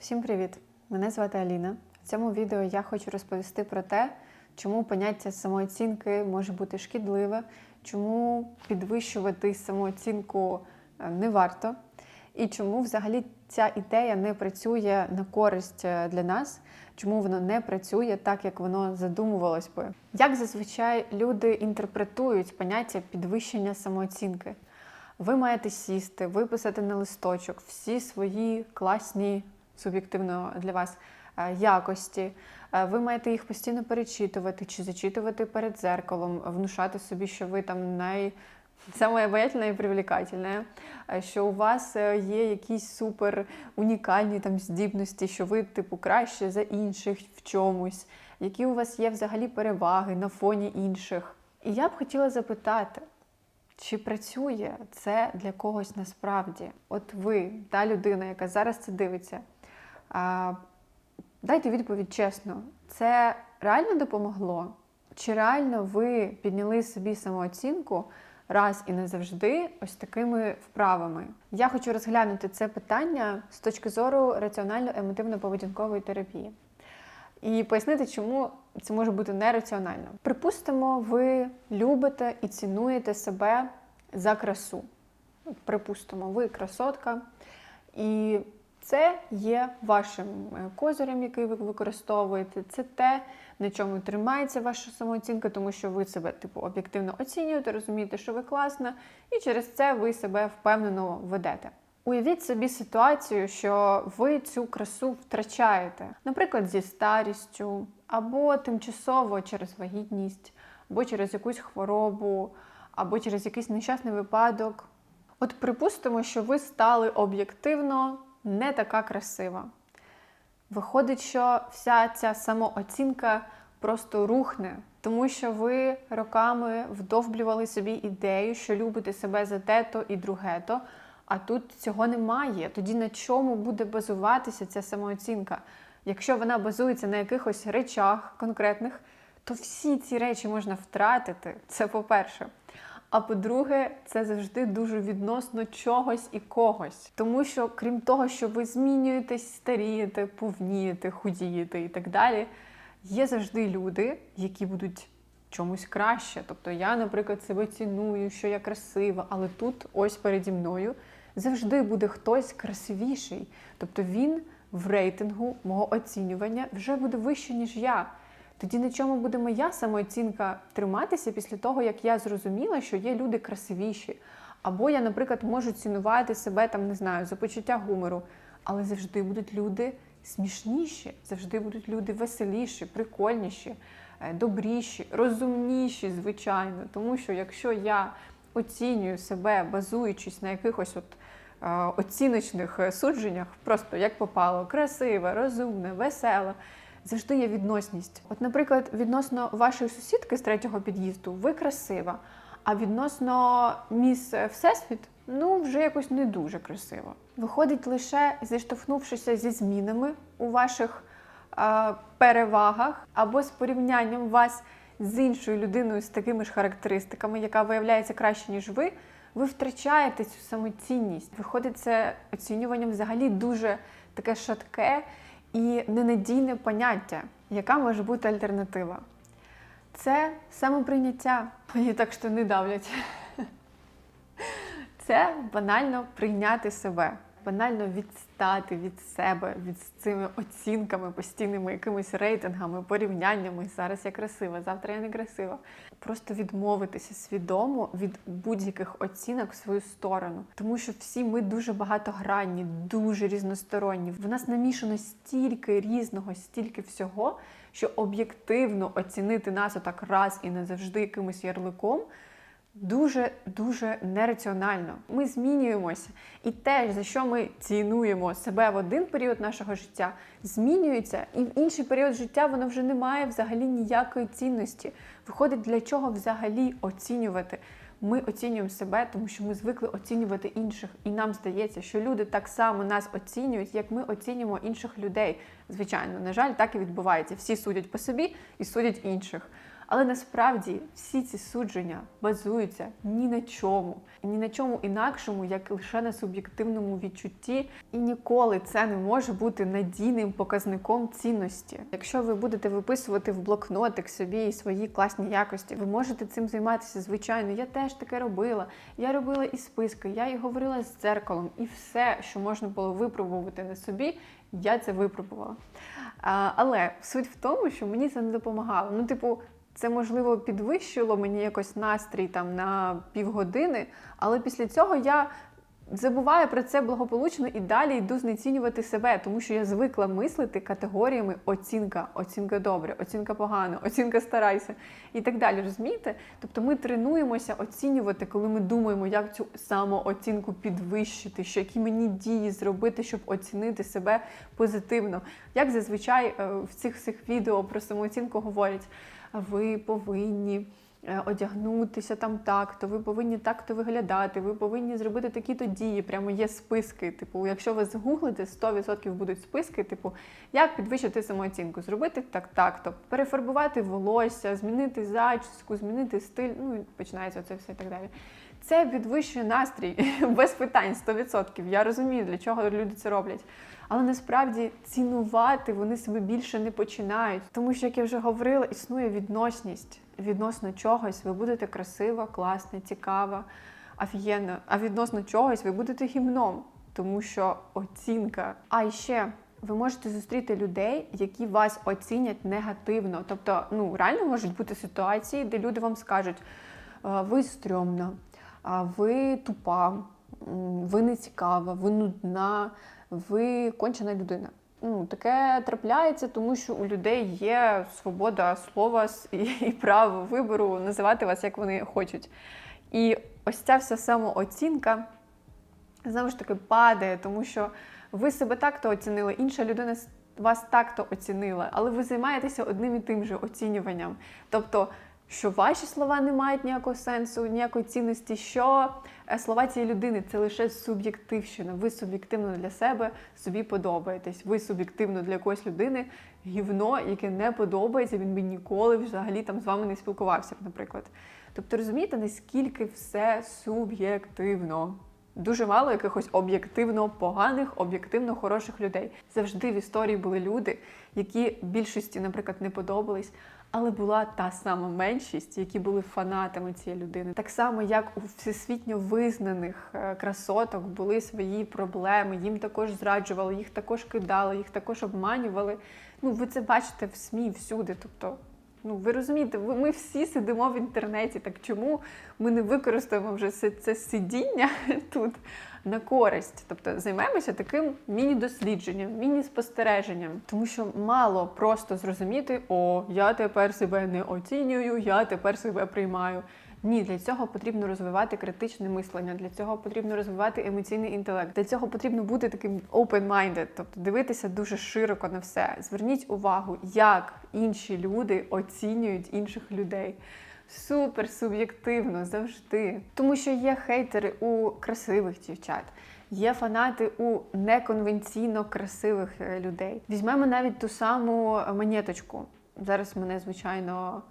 Всім привіт! Мене звати Аліна. В цьому відео я хочу розповісти про те, чому поняття самооцінки може бути шкідливе, чому підвищувати самооцінку е, не варто, і чому взагалі ця ідея не працює на користь е, для нас, чому воно не працює так, як воно задумувалось би. Як зазвичай люди інтерпретують поняття підвищення самооцінки? Ви маєте сісти, виписати на листочок всі свої класні суб'єктивно для вас е, якості. Е, Ви маєте їх постійно перечитувати чи зачитувати перед зеркалом, внушати собі, що ви там най. Обаятельное і привлекательне, що у вас е, є якісь супер унікальні там здібності, що ви, типу, краще за інших в чомусь, які у вас є взагалі переваги на фоні інших. І я б хотіла запитати, чи працює це для когось насправді? От ви, та людина, яка зараз це дивиться, дайте відповідь чесно, це реально допомогло? Чи реально ви підняли собі самооцінку раз і назавжди ось такими вправами? Я хочу розглянути це питання з точки зору раціонально-емотивно-поведінкової терапії. І пояснити, чому це може бути нераціонально. Prипустимо, ви любите і цінуєте себе за красу. Припустимо, ви красотка, і це є вашим е, козирем, який ви використовуєте. Це те, на чому тримається ваша самооцінка, тому що ви себе типу об'єктивно оцінюєте, розумієте, що ви класна, і через це ви себе впевнено ведете. Уявіть собі ситуацію, що ви цю красу втрачаєте, наприклад, зі старістю, або тимчасово через вагітність, або через якусь хворобу, або через якийсь нещасний випадок. От припустимо, що ви стали об'єктивно не така красива. Виходить, що вся ця самооцінка просто рухне, тому що ви роками вдовблювали собі ідею, що любите себе за те-то і друге-то, а тут цього немає. Тоді на чому буде базуватися ця самооцінка? Якщо вона базується на якихось речах конкретних, то всі ці речі можна втратити. Це по-перше. А по-друге, це завжди дуже відносно чогось і когось. Тому що, крім того, що ви змінюєтесь, старієте, повнієте, худієте і так далі, є завжди люди, які будуть чомусь краще. Тобто я, наприклад, себе ціную, що я красива, але тут, ось переді мною, завжди буде хтось красивіший. Тобто він в рейтингу мого оцінювання вже буде вище, ніж я. Тоді на чому буде моя самооцінка триматися після того, як я зрозуміла, що є люди красивіші. Або я, наприклад, можу цінувати себе там, не знаю, за почуття гумору, але завжди будуть люди смішніші, завжди будуть люди веселіші, прикольніші, е, добріші, розумніші, звичайно. Тому що якщо я оцінюю себе, базуючись на якихось от е, оціночних е, судженнях, просто як попало, красиве, розумне, веселе завжди є відносність. От, наприклад, відносно вашої сусідки з третього під'їзду, ви красива, а відносно міс Всесвіт, ну вже якось не дуже красиво. Виходить лише зіштовхнувшися зі змінами у ваших е, перевагах або з порівнянням вас з іншою людиною з такими ж характеристиками, яка виявляється краще, ніж ви. Ви втрачаєте цю самоцінність. Виходить, це оцінювання взагалі дуже таке шатке і ненадійне поняття, яка може бути альтернатива. Це самоприйняття. Мені так що не давлять. Це банально прийняти себе, банально відстати від себе, від цими оцінками, постійними якимись рейтингами, порівняннями. Зараз я красива, завтра я не красива. Просто відмовитися свідомо від будь-яких оцінок в свою сторону. Тому що всі ми дуже багатогранні, дуже різносторонні. В нас намішано стільки різного, стільки всього, що об'єктивно оцінити нас отак раз і назавжди якимось ярликом. Дуже дуже нераціонально. Ми змінюємося, і те, за що ми цінуємо себе в один період нашого життя, змінюється, і в інший період життя воно вже не має взагалі ніякої цінності. Виходить, для чого взагалі оцінювати? Ми оцінюємо себе, тому що ми звикли оцінювати інших, і нам здається, що люди так само нас оцінюють, як ми оцінюємо інших людей. Звичайно, на жаль, так і відбувається. Всі судять по собі і судять інших. Але насправді всі ці судження базуються ні на чому, ні на чому інакшому, як лише на суб'єктивному відчутті, і ніколи це не може бути надійним показником цінності. Якщо ви будете виписувати в блокнотик собі свої класні якості, ви можете цим займатися. Звичайно, я теж таке робила. Я робила і списки, я і говорила з дзеркалом, і все, що можна було випробувати на собі, я це випробувала. А, але суть в тому, що мені це не допомагало. Ну, типу, це можливо підвищило мені якось настрій там на півгодини, але після цього я забуваю про це благополучно і далі йду знецінювати себе, тому що я звикла мислити категоріями оцінка, оцінка добре, оцінка погано, оцінка старайся і так далі. Розумієте? Тобто ми тренуємося оцінювати, коли ми думаємо, як цю самооцінку підвищити, що які мені дії зробити, щоб оцінити себе позитивно. Як зазвичай е, в цих всіх відео про самооцінку говорять, ви повинні. е, Одягнутися там так, то ви повинні так-то виглядати, ви повинні зробити такі-то дії. Прямо є списки. Типу, якщо ви загуглите, 100% будуть списки, типу, як підвищити самооцінку, зробити так, так, то перефарбувати волосся, змінити зачіску, змінити стиль. Ну починається це все і так далі. Це підвищує настрій без питань 100%. Я розумію, для чого люди це роблять. Але насправді цінувати вони себе більше не починають. Тому що, як я вже говорила, існує відносність відносно чогось. Ви будете красива, класна, цікава, офігенна, а відносно чогось ви будете гімном, тому що оцінка. А ще. Ви можете зустріти людей, які вас оцінять негативно. Тобто, ну реально можуть бути ситуації, де люди вам скажуть: ви стрьомна, ви тупа, ви не цікава, ви нудна, ви кончена людина. Ну, таке трапляється, тому що у людей є свобода слова і, право вибору називати вас як вони хочуть. І ось ця вся самооцінка знову ж таки падає, тому що ви себе так-то оцінили, інша людина вас так-то оцінила, але ви займаєтеся одним і тим же оцінюванням. Тобто, що ваші слова не мають ніякого сенсу, ніякої цінності, що е, слова цієї людини це лише суб'єктивщина. Ви суб'єктивно для себе собі подобаєтесь. Ви суб'єктивно для якоїсь людини гівно, яке не подобається, він би ніколи взагалі там з вами не спілкувався, наприклад. Тобто розумієте, наскільки все суб'єктивно. Дуже мало якихось об'єктивно поганих, об'єктивно хороших людей. Завжди в історії були люди, які більшості, наприклад, не подобались, але була та сама меншість, які були фанатами цієї людини. Так само, як у всесвітньо визнаних е, красоток були свої проблеми, їм також зраджували, їх також кидали, їх також обманювали. Ну, ви це бачите в СМІ всюди. Тобто, ну ви розумієте, ми всі сидимо в інтернеті. Так чому ми не використаємо вже це, це сидіння тут на користь? Тобто займаємося таким міні-дослідженням, міні-спостереженням, тому що мало просто зрозуміти, о, я тепер себе не оцінюю, я тепер себе приймаю. Ні, для цього потрібно розвивати критичне мислення, для цього потрібно розвивати емоційний інтелект. Для цього потрібно бути таким open-minded, тобто дивитися дуже широко на все. Зверніть увагу, як інші люди оцінюють інших людей. Супер суб'єктивно завжди. Тому що є хейтери у красивих дівчат, є фанати у неконвенційно красивих е, людей. Візьмемо навіть ту саму монеточку. Зараз мене, звичайно,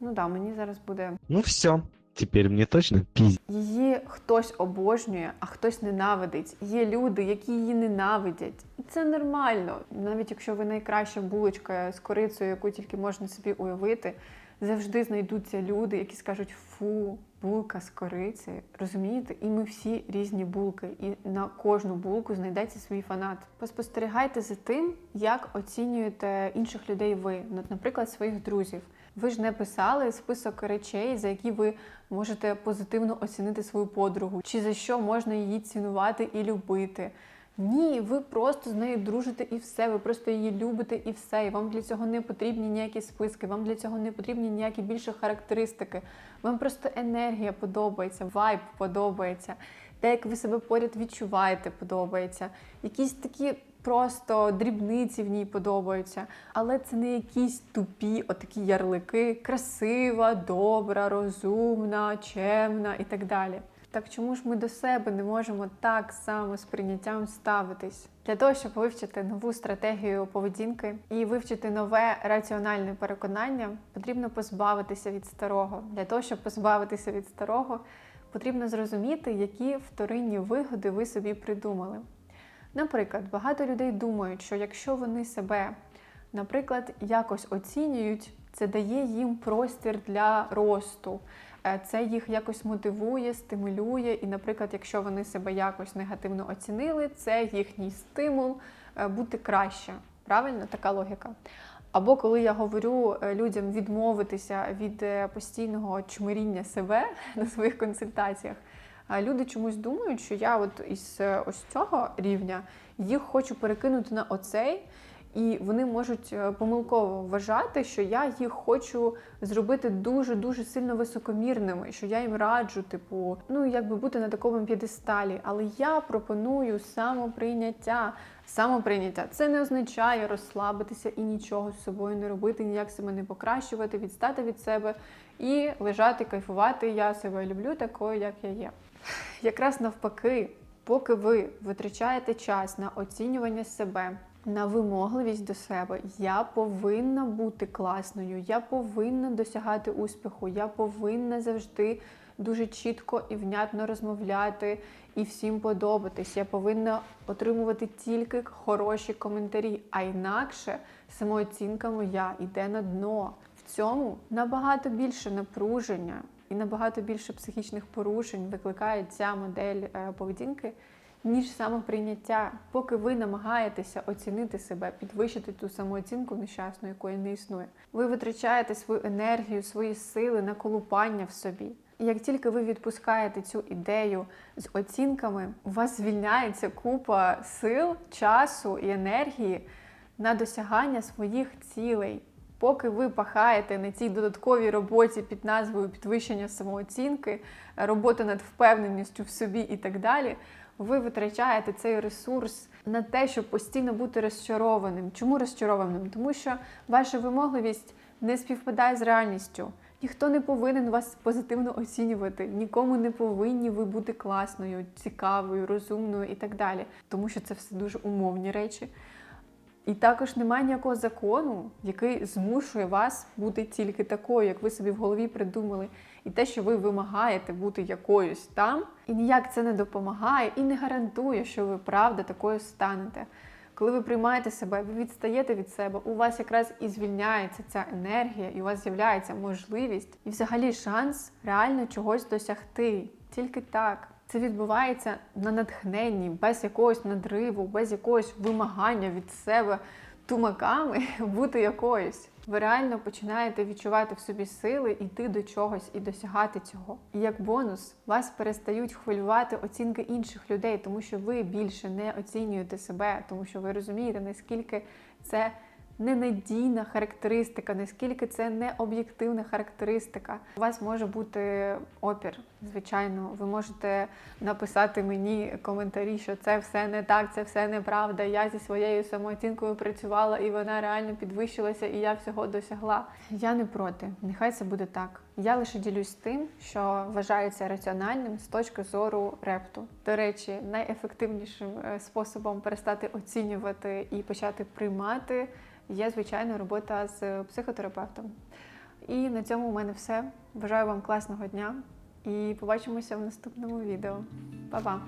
ну да, мені зараз буде Ну все, Тепер мені точно пиздец. Її хтось обожнює, а хтось ненавидить. Є люди, які її ненавидять. І це нормально. Навіть якщо ви найкраща булочка з корицею, яку тільки можна собі уявити, завжди знайдуться люди, які скажуть фу, булка з кориці. Розумієте? І ми всі різні булки, і на кожну булку знайдеться свій фанат. Поспостерігайте за тим, як оцінюєте інших людей ви, наприклад, своїх друзів. Ви ж не писали список речей, за які ви можете позитивно оцінити свою подругу, чи за що можна її цінувати і любити. Ні, ви просто з нею дружите і все. Ви просто її любите і все. І вам для цього не потрібні ніякі списки, вам для цього не потрібні ніякі більше характеристики. Вам просто енергія подобається, вайб подобається. Те, як ви себе поряд відчуваєте, подобається. Якісь такі просто дрібниці в ній подобаються. Але це не якісь тупі, отакі ярлики, красива, добра, розумна, чемна і так далі. Так чому ж ми до себе не можемо так само з прийняттям ставитись? Для того, щоб вивчити нову стратегію поведінки і вивчити нове раціональне переконання, потрібно позбавитися від старого. Для того, щоб позбавитися від старого, потрібно зрозуміти, які вторинні вигоди ви собі придумали. Наприклад, багато людей думають, що якщо вони себе, наприклад, якось оцінюють, це дає їм простір для росту. Е, Це їх якось мотивує, стимулює. І, наприклад, якщо вони себе якось негативно оцінили, це їхній стимул е, бути краще. Правильно, така логіка. Або коли я говорю е, людям відмовитися від постійного чмиріння себе на своїх консультаціях, люди чомусь думають, що я от із ось цього рівня їх хочу перекинути на оцей, і вони можуть е, помилково вважати, що я їх хочу зробити дуже дуже сильно високомірними, що я їм раджу, типу, ну якби бути на такому п'єдесталі. Але я пропоную самоприйняття. Самоприйняття це не означає розслабитися і нічого з собою не робити, ніяк себе не покращувати, відстати від себе і лежати, кайфувати. Я себе люблю такою, як я є. Якраз навпаки, поки ви витрачаєте час на оцінювання себе, на вимогливість до себе, я повинна бути класною, я повинна досягати успіху, я повинна завжди дуже чітко і внятно розмовляти і всім подобатись. Я повинна отримувати тільки хороші коментарі, а інакше самооцінка моя йде на дно. В цьому набагато більше напруження і набагато більше психічних порушень викликає ця модель е, поведінки, ніж самоприйняття. Поки ви намагаєтеся оцінити себе, підвищити ту самооцінку нещасну, якої не існує, ви витрачаєте свою енергію, свої сили на колупання в собі. І як тільки ви відпускаєте цю ідею з оцінками, у вас звільняється купа сил, часу і енергії на досягання своїх цілей. Поки ви пахаєте на цій додатковій роботі під назвою підвищення самооцінки, робота над впевненістю в собі і так далі, ви витрачаєте цей ресурс на те, щоб постійно бути розчарованим. Чому розчарованим? Тому що ваша вимогливість не співпадає з реальністю. Ніхто не повинен вас позитивно оцінювати, нікому не повинні ви бути класною, цікавою, розумною і так далі. Тому що це все дуже умовні речі. І також немає ніякого закону, який змушує вас бути тільки такою, як ви собі в голові придумали. І те, що ви вимагаєте бути якоюсь там, і ніяк це не допомагає і не гарантує, що ви правда такою станете. Коли ви приймаєте себе, ви відстаєте від себе, у вас якраз і звільняється ця енергія, і у вас з'являється можливість і взагалі шанс реально чогось досягти. Тільки так. Це відбувається на натхненні, без якогось надриву, без якогось вимагання від себе тумаками бути якоюсь. Ви реально починаєте відчувати в собі сили йти до чогось і досягати цього. І як бонус, вас перестають хвилювати оцінки інших людей, тому що ви більше не оцінюєте себе, тому що ви розумієте, наскільки це ненадійна характеристика, наскільки це не об'єктивна характеристика. У вас може бути опір, звичайно. Ви можете написати мені коментарі, що це все не так, це все неправда. Я зі своєю самооцінкою працювала і вона реально підвищилася, і я всього досягла. Я не проти. Нехай це буде так. Я лише ділюсь тим, що вважається раціональним з точки зору репту. До речі, найефективнішим е, способом перестати оцінювати і почати приймати є звичайно робота з психотерапевтом. І на цьому у мене все. Бажаю вам класного дня і побачимося в наступному відео. Па-па!